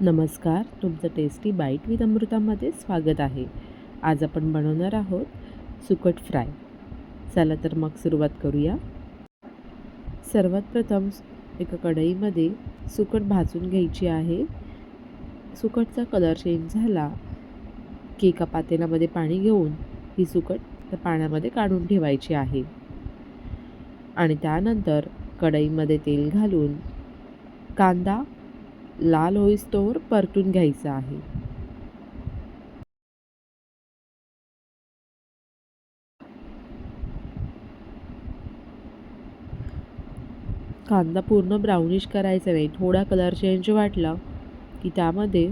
नमस्कार तुमचं tasty bite with अमृतामध्ये स्वागत आहे. आज आपण बनवणार आहोत सुकट फ्राय. चला तर मग सुरुवात करूया. सर्वात प्रथम एका कढईमध्ये सुकट भाजून घ्यायची आहे. सुकटचा कलर चेंज झाला की एका पातेल्यामध्ये पाणी घेऊन ही सुकट त्या पाण्यामध्ये काढून ठेवायची आहे. आणि त्यानंतर कढईमध्ये तेल घालून कांदा लाल होईस्तोवर परतून घ्यायचा आहे. कांदा पूर्ण ब्राउनिश करायचा नाही. थोडा कलर चेंज वाटला की त्यामध्ये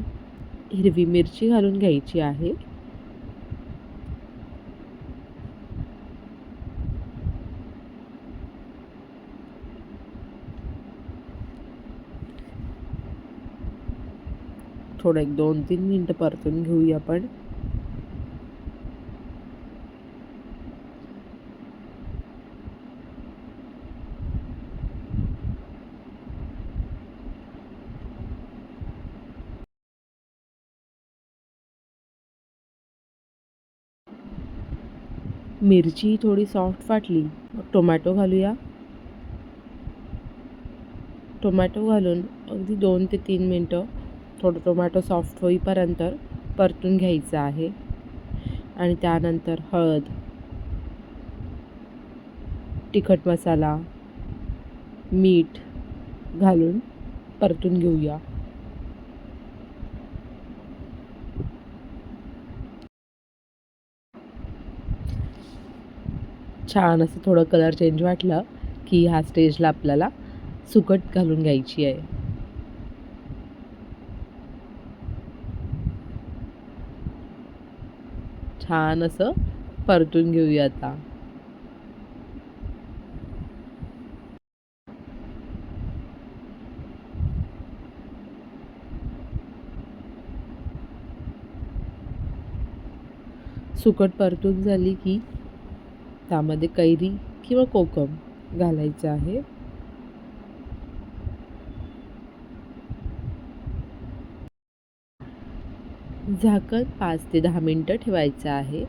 हिरवी मिरची घालून घ्यायची आहे. थोडं एक दोन तीन मिनटं परतून घेऊया आपण. मिरची थोडी सॉफ्ट वाटली. मग टोमॅटो घालूया. टोमॅटो घालून अगदी दोन ते तीन मिनटं थोडं टोमॅटो सॉफ्ट होईपर्यंत परतून घ्यायचं आहे. आणि त्यानंतर हळद तिखट मसाला मीठ घालून परतून घेऊया. छान असं थोडं कलर चेंज वाटलं की ह्या स्टेजला आपल्याला सुकट घालून घ्यायची आहे. छान असं परतून घेऊया आता. सुकट परतून झाली की त्यामध्ये कैरी किंवा कोकम घालायचं आहे. झाकण पाच ते दहा मिनटं ठेवायचं आहे.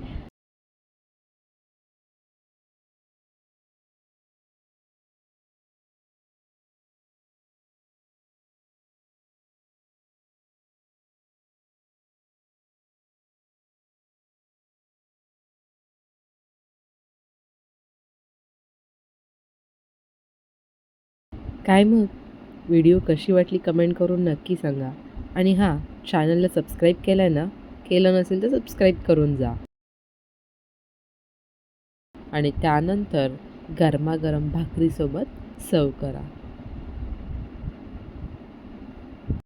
काय मग? व्हिडिओ कशी वाटली कमेंट करून नक्की सांगा. आणि हां चॅनलला सबस्क्राईब केलं आहे ना केलं नसेल तर सबस्क्राईब करून जा. आणि त्यानंतर गरमागरम भाकरीसोबत सर्व करा.